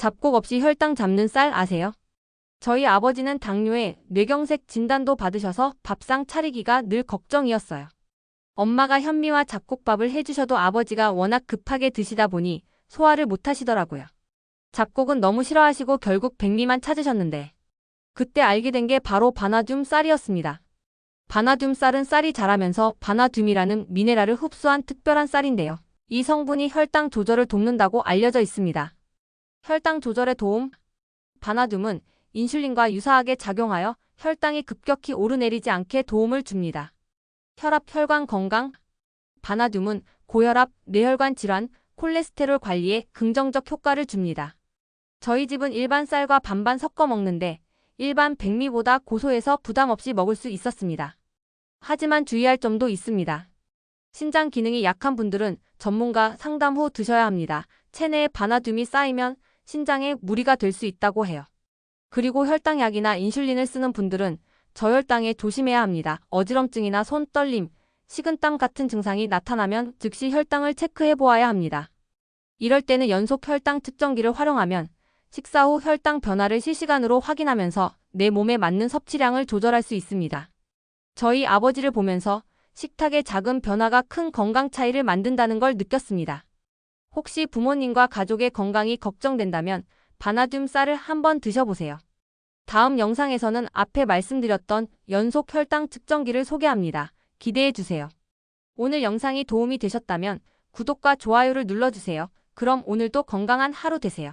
잡곡 없이 혈당 잡는 쌀 아세요? 저희 아버지는 당뇨에 뇌경색 진단도 받으셔서 밥상 차리기가 늘 걱정이었어요. 엄마가 현미와 잡곡밥을 해주셔도 아버지가 워낙 급하게 드시다 보니 소화를 못 하시더라고요. 잡곡은 너무 싫어하시고 결국 백미만 찾으셨는데 그때 알게 된 게 바로 바나듐 쌀이었습니다. 바나듐 쌀은 쌀이 자라면서 바나듐이라는 미네랄을 흡수한 특별한 쌀인데요. 이 성분이 혈당 조절을 돕는다고 알려져 있습니다. 혈당 조절에 도움 바나듐은 인슐린과 유사하게 작용하여 혈당이 급격히 오르내리지 않게 도움을 줍니다. 혈압 혈관 건강 바나듐은 고혈압, 뇌혈관 질환, 콜레스테롤 관리에 긍정적 효과를 줍니다. 저희 집은 일반 쌀과 반반 섞어 먹는데 일반 백미보다 고소해서 부담 없이 먹을 수 있었습니다. 하지만 주의할 점도 있습니다. 신장 기능이 약한 분들은 전문가 상담 후 드셔야 합니다. 체내에 바나듐이 쌓이면 신장에 무리가 될 수 있다고 해요. 그리고 혈당약이나 인슐린을 쓰는 분들은 저혈당에 조심해야 합니다. 어지럼증이나 손 떨림, 식은땀 같은 증상이 나타나면 즉시 혈당을 체크해 보아야 합니다. 이럴 때는 연속 혈당 측정기를 활용하면 식사 후 혈당 변화를 실시간으로 확인하면서 내 몸에 맞는 섭취량을 조절할 수 있습니다. 저희 아버지를 보면서 식탁의 작은 변화가 큰 건강 차이를 만든다는 걸 느꼈습니다. 혹시 부모님과 가족의 건강이 걱정된다면 바나듐 쌀을 한번 드셔보세요. 다음 영상에서는 앞에 말씀드렸던 연속 혈당 측정기를 소개합니다. 기대해 주세요. 오늘 영상이 도움이 되셨다면 구독과 좋아요를 눌러주세요. 그럼 오늘도 건강한 하루 되세요.